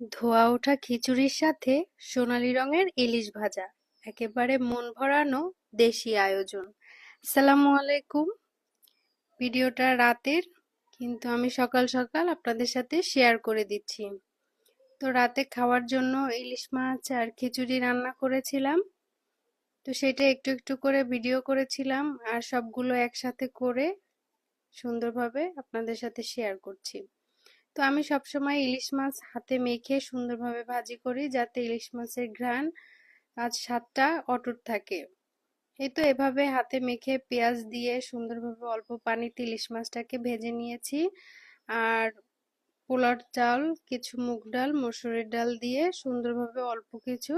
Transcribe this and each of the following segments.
ধোয়া ওঠা খিচুড়ির সাথে সোনালি রঙের ইলিশ ভাজা, একেবারে মন ভরানো দেশি আয়োজন। আসসালামু আলাইকুম। ভিডিওটা রাতের, কিন্তু আমি সকাল সকাল আপনাদের সাথে শেয়ার করে দিচ্ছি। তো রাতে খাওয়ার জন্য ইলিশ মাছ আর খিচুড়ি রান্না করেছিলাম। তো সেটা একটু একটু করে ভিডিও করেছিলাম আর সবগুলো একসাথে করে সুন্দরভাবে আপনাদের সাথে শেয়ার করছি। তো আমি সবসময় ইলিশ মাছ হাতে মেখে সুন্দরভাবে ভাজি করি, যাতে ইলিশ মাছের ঘ্রাণ আজ স্বাদটা অটুট থাকে। এই তো এভাবে হাতে মেখে পেঁয়াজ দিয়ে সুন্দরভাবে অল্প পানিতে ইলিশ মাছটাকে ভেজে নিয়েছি। আর পোলার চাল, কিছু মুগ ডাল, মসুরের ডাল দিয়ে সুন্দরভাবে অল্প কিছু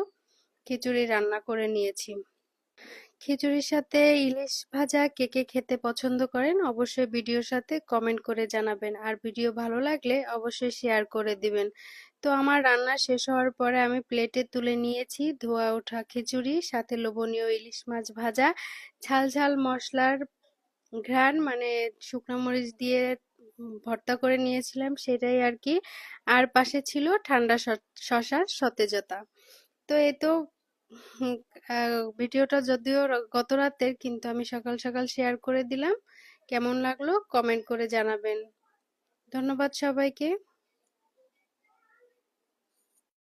খিচুড়ি রান্না করে নিয়েছি। খিচুড়ির সাথে ইলিশ ভাজা কে কে খেতে পছন্দ করেন অবশ্যই ভিডিওর সাথে কমেন্ট করে জানাবেন। আর ভিডিও ভালো লাগলে অবশ্যই শেয়ার করে দিবেন। তো আমার রান্না শেষ হওয়ার পরে আমি প্লেটে তুলে নিয়েছি ধোয়া ওঠা খিচুড়ি, সাথে লোভনীয় ইলিশ মাছ ভাজা, ঝাল ঝাল মশলার ঘ্রাণ মানে শুকনো মরিচ দিয়ে ভর্তা করে নিয়েছিলাম সেটাই আর কি। আর পাশে ছিল ঠান্ডা শশার সতেজতা। তো এই তো ভিডিওটা যদিও গত রাতের কিন্তু আমি সকাল সকাল শেয়ার করে দিলাম। কেমন লাগল? কমেন্ট করে জানাবেন। ধন্যবাদ সবাইকে।